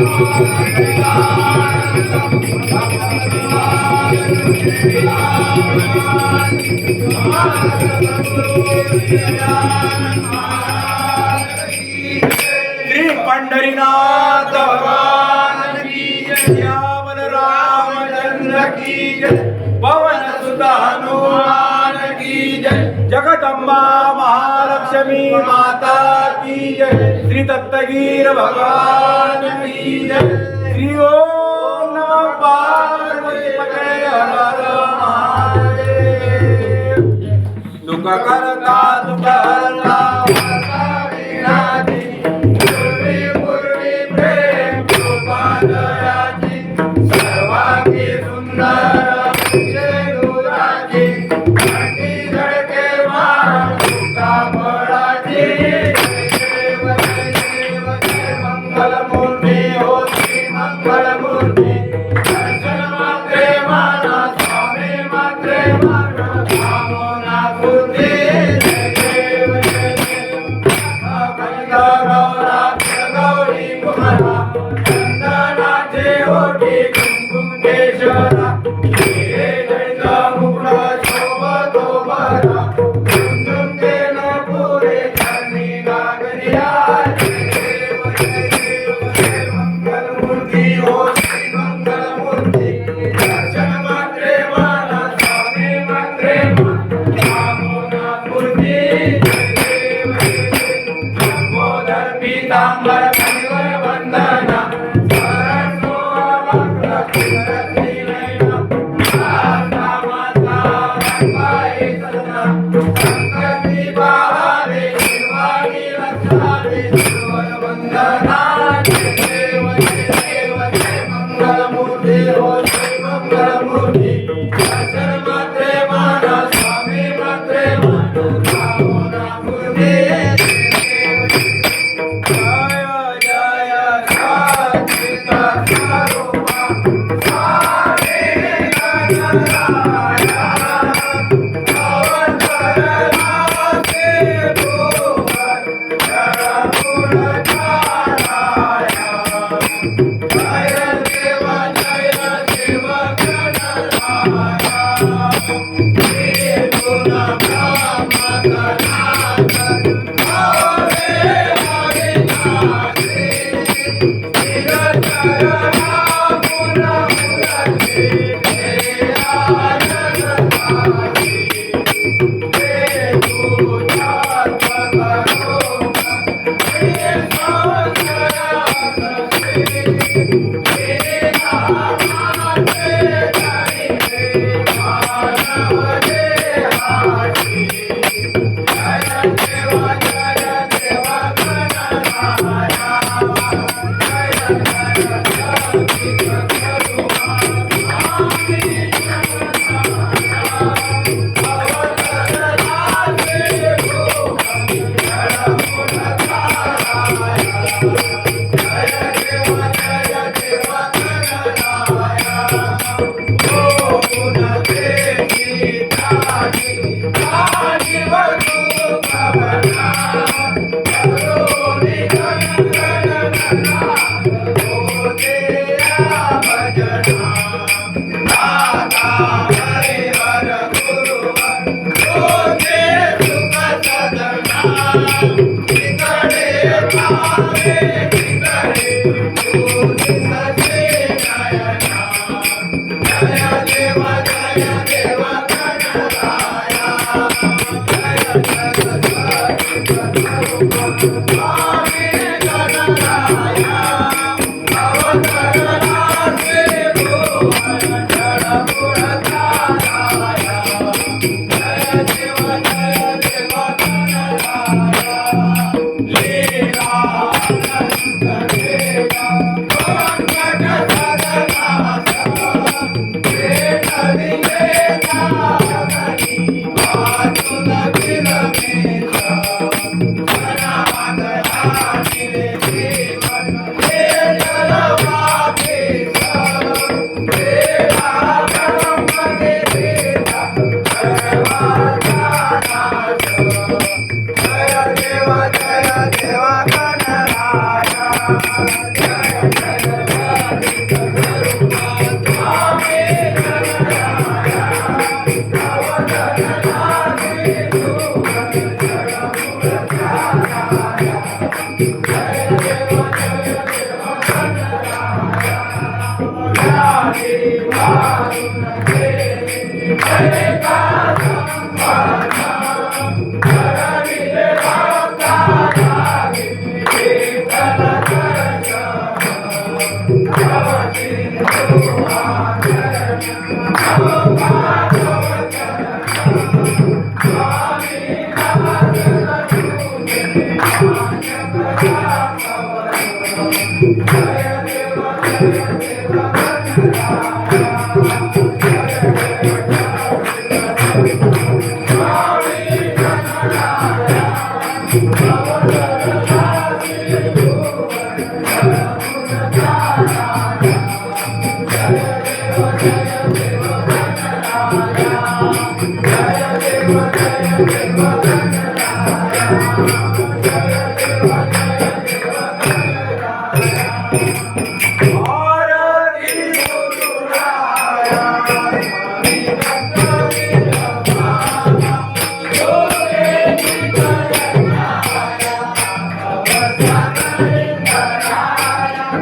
श्री पंढरीनाथ भगवान की जय श्यामल रामचंद्र की जय पवन सुत हनुमान की जय जगदम्बा महालक्ष्मी माता की जय। श्री दत्तगीर भगवान की जय। श्री ओम नमः पार्वती पते हर महादेव करता हरता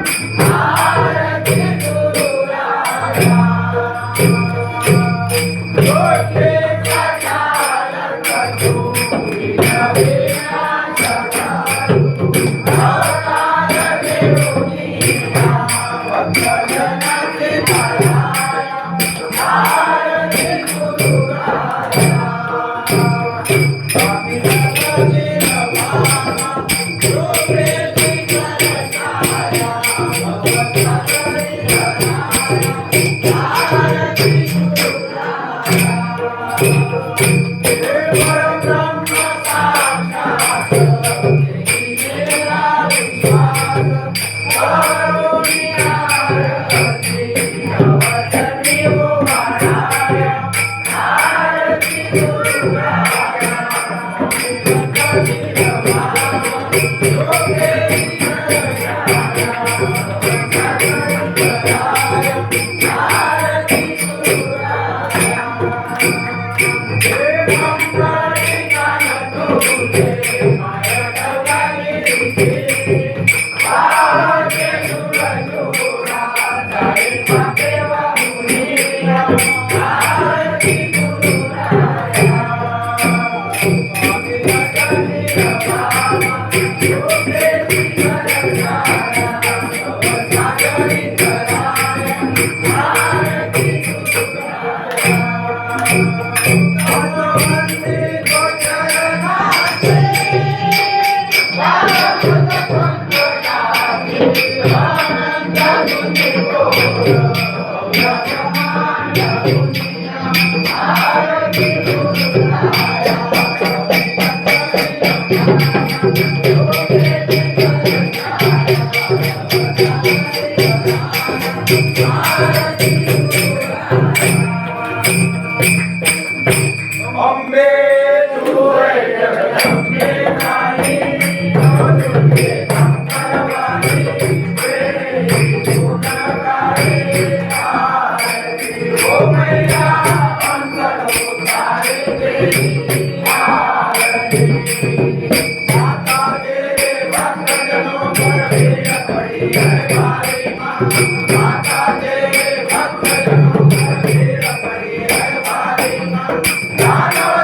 Ah! Hallelujah.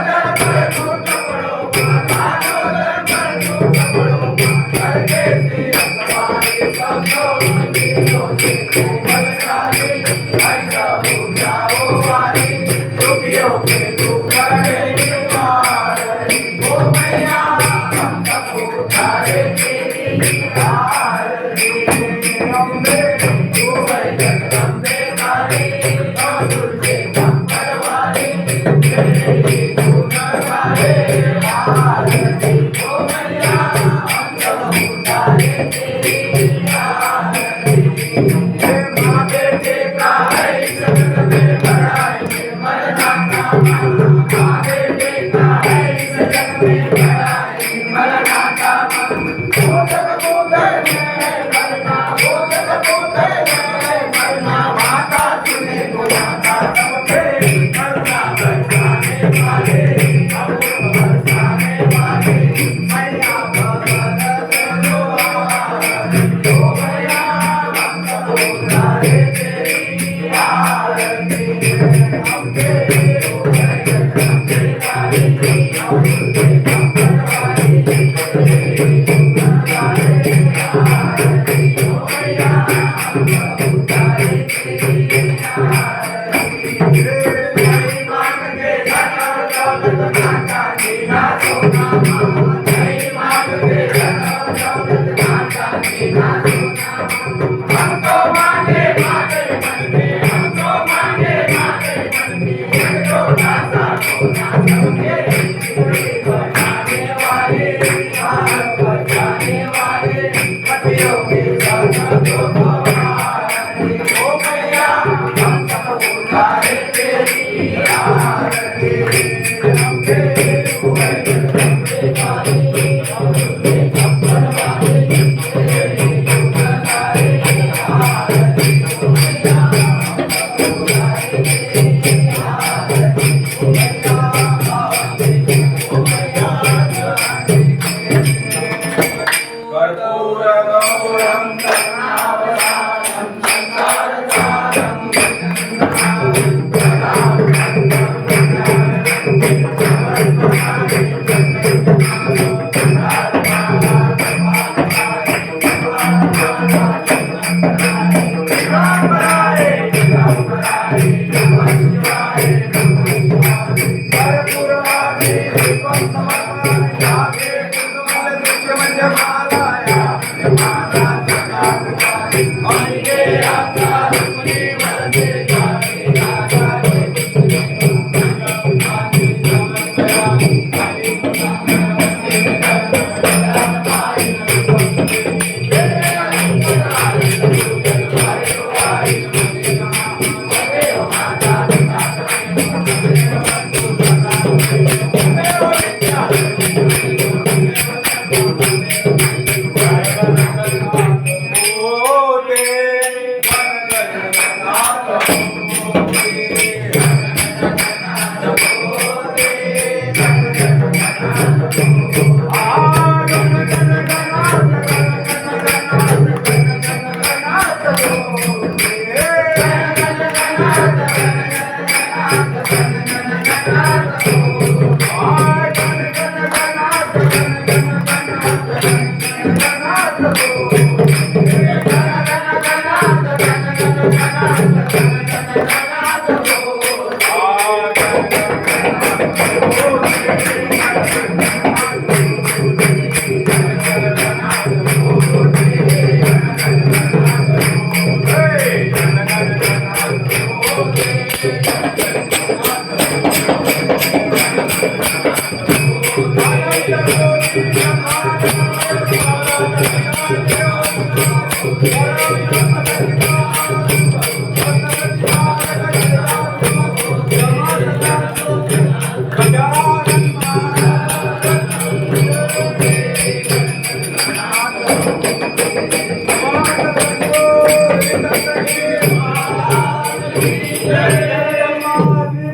Thank you. होते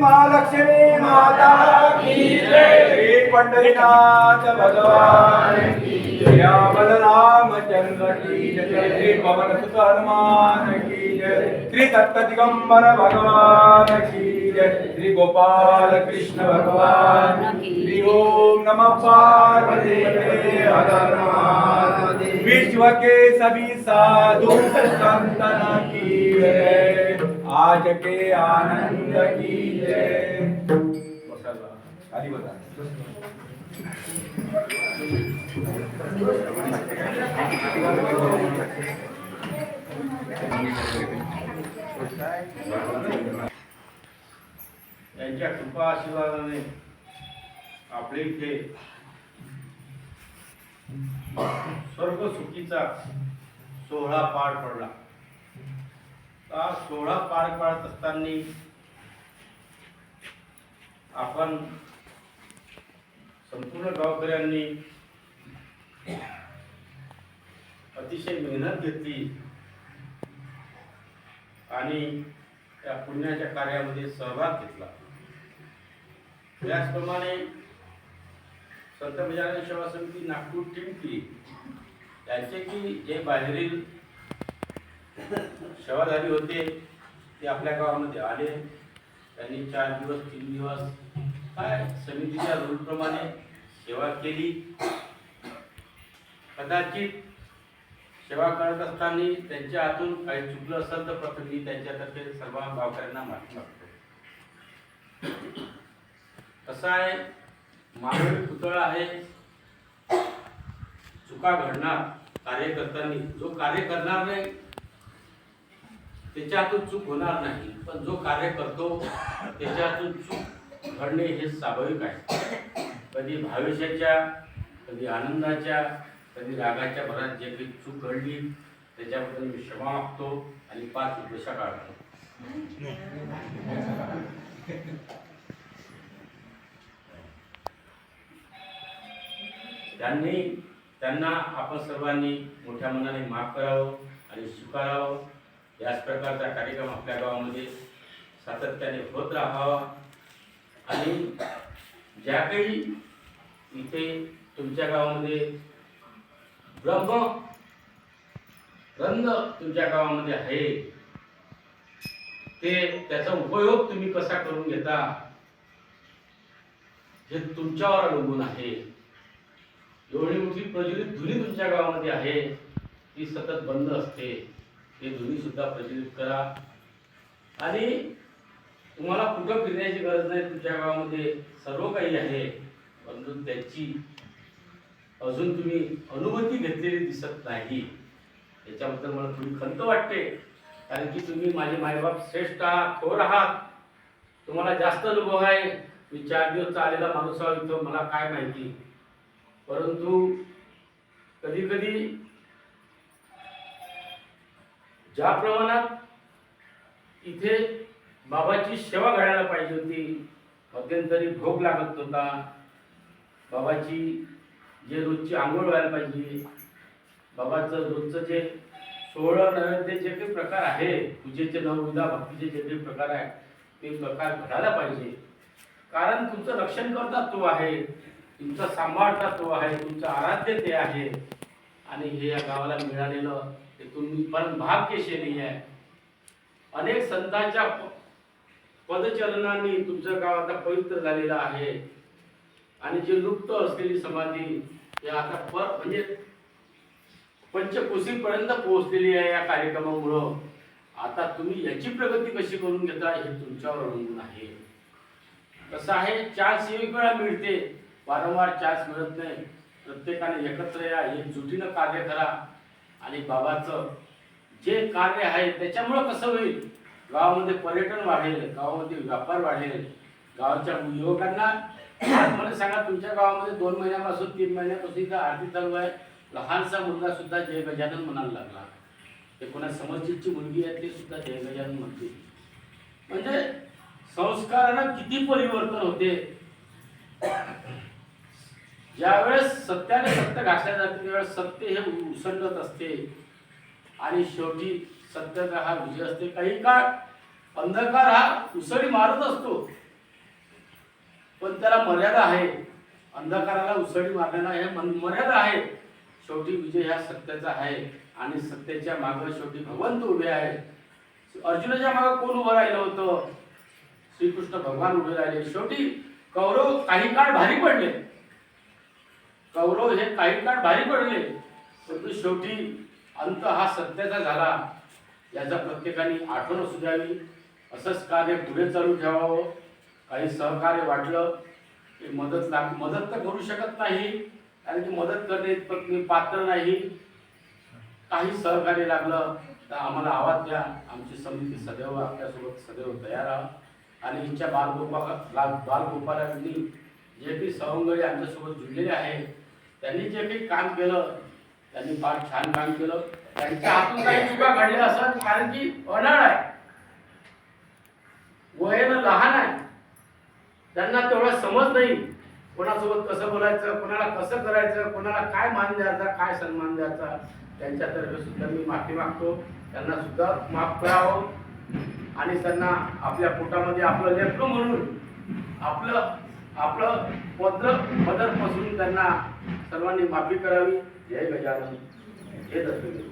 महालक्ष्मी माता की जय श्री पंढरीनाथ भगवान की जय बलरामचंद्र की जय श्री पवन सुत हनुमान की जय श्री दत्त दिगंबर भगवान की जय श्री गोपाल कृष्ण भगवान श्री ओम नमः पार्वती विश्व के सभी साधु संतन की आज के आनंद की जय। कृपा आशीर्वादाने आपले इथे स्वर्ग सुखीचा सोहळा पार पडला. हा सोहळा पार पाडत असताना आपण संपूर्ण गावकऱ्यांनी अतिशय मेहनत घेतली आणि त्या पुण्याच्या कार्यामध्ये सहभाग घेतला. त्याचप्रमाणे संत गजानन सेवा समिती नागपूर टिमकी त्याचे की जे बाहेरील सेवाधारी होते ते आपल्या गावामध्ये आले. त्यांनी चार दिवस तीन दिवस काय समितीच्या रूलप्रमाणे सेवा केली. कदाचित सेवा करत असताना त्यांच्या हातून काही चुकलं असेल तर प्रथम मी त्यांच्यातर्फे सर्व गावकऱ्यांना माफी मागतो. कसं आहे? मानवी पुतळा आहे. चुका घडणार कार्य करताना जो कार्य करणार नाही त्याच्या हातून चूक होणार नाही. पण जो कार्य करतो त्याच्या हातून चूक घडणे हे स्वाभाविक आहे. कधी भावेशाच्या कधी आनंदाच्या कधी रागाच्या भरात जे काही चूक घडली त्याच्याबद्दल मी क्षमा मागतो आणि पाच उपदेशा काढतो. त्यांनी त्यांना आपण सर्वांनी मोठ्या मनाने माफ करावं आणि स्वीकारावं. याच प्रकारचा कार्यक्रम आपल्या गावामध्ये सातत्याने होत राहावा. आणि ज्या काही इथे तुमच्या गावामध्ये ब्रह्म रंग तुमच्या गावामध्ये आहे ते त्याचा उपयोग तुम्ही कसा करून घेता हे तुमच्यावर अवलंबून आहे. एवढी मोठी प्रज्वलित धुनी तुमच्या गावामध्ये आहे ती सतत बंद असते. ते धुनीसुद्धा प्रज्वलित करा. आणि तुम्हाला कुठं फिरण्याची गरज नाही तुमच्या गावामध्ये सर्व काही आहे. परंतु त्याची अजून तुम्ही अनुभूती घेतलेली दिसत नाही. याच्याबद्दल मला थोडी खंत वाटते. कारण की तुम्ही माझे मायबाप श्रेष्ठ आहात थोर आहात. तुम्हाला जास्त अनुभव आहे. मी चार दिवस आलेला माणूस आहोत इथं मला काय माहिती? परंतु कधी कधी ज्या प्रमाणात इथे बाबाची सेवा घडायला पाहिजे होती मध्यंतरी भोग लागत होता बाबाची जे रोजची आंघोळ व्हायला पाहिजे बाबाचं रोजचं जे सोहळं नैवेद्य जे काही प्रकार आहे पूजेचे नवविधा भक्तीचे जे काही प्रकार आहेत ते प्रकार घडायला पाहिजे. कारण तुमचं रक्षण करता तो आहे. तुमचा सांभाळता तो आहे तुमचं आराध्य ते आहे. आणि हे या गावाला मिळालेलं ते तुम्ही पण भाग्यशैली आहे. अनेक संतांच्या प- तुमचं गाव आता पवित्र झालेलं आहे. आणि जे लुप्त असलेली समाधी हे आता पर म्हणजे पंचकोशीपर्यंत पोहोचलेली आहे या कार्यक्रमामुळं. आता तुम्ही याची प्रगती कशी करून घेता हे तुमच्यावर अवलंबून आहे. कसं आहे? चार एक वेळा मिळते. वारंवार चान्स मिळत नाही. प्रत्येकाने एकत्र या एकजुटीनं कार्य करा. आणि बाबाचं जे कार्य आहे त्याच्यामुळं कसं होईल? गावामध्ये पर्यटन वाढेल गावामध्ये व्यापार वाढेल. गावाच्या युवकांना मला सांगा तुमच्या गावामध्ये दोन महिन्यापासून तीन महिन्यापासून इथं आरती चालू आहे. लहानसा मुलगा सुद्धा जय गजानन म्हणायला लागला. ते कोणा समर्जितची मुलगी आहे ती सुद्धा जय गजानन म्हणते. म्हणजे संस्कारानं किती परिवर्तन होते? ज्यावेळेस सत्याने सत्य घासल्या जाते त्यावेळेस सत्य हे उसंडत असते. आणि शेवटी सत्याचा हा विजय असते. काही काळ अंधकार हा उसळी मारत असतो. पण त्याला मर्यादा आहे. अंधकाराला उसळी मारण्याला हे मर्यादा आहे. शेवटी विजय ह्या सत्याचा आहे. आणि सत्याच्या मागे शेवटी भगवंत उभे आहे अर्जुनाच्या मागे कोण उभं राहिलं होतं? श्रीकृष्ण भगवान उभे राहिले. शेवटी कौरव काही काळ भारी पडले. कौरव हे काही काळ भारी पडले परंतु शेवटी अंत हा सत्याचा झाला. याचा प्रत्येकाने आठवण असू द्यावी. असंच कार्य पुढे चालू ठेवावं. काही सहकार्य वाटलं की मदत लाग मदत तर करू शकत नाही कारण की मदत करणे पात्र नाही. काही सहकार्य लागलं तर आम्हाला आवाज द्या. आमची समिती सदैव आपल्यासोबत सदैव तयार आहे आणि हिच्या बालगोपा बालगोपालांनी जे काही सवंगडी आमच्यासोबत जुळलेले आहे त्यांनी जे काही काम केलं त्यांनी फार छान काम केलं. त्यांच्या हातून काही चुका घडल्या असत कारण की अनाळ आहे. वयानं लहान आहे. त्यांना तेवढा समज नाही. कोणासोबत कसं बोलायचं कोणाला कसं करायचं कोणाला काय मान द्यायचा काय सन्मान द्यायचा त्यांच्यातर्फे सुद्धा मी माफी मागतो. त्यांना सुद्धा माफ करावं. आणि त्यांना आपल्या पोटामध्ये आपलं लेकरं म्हणून आपलं आपलं पत्र पदर पसरून त्यांना सर्वांनी माफी करावी. जय गजानन. हे असतो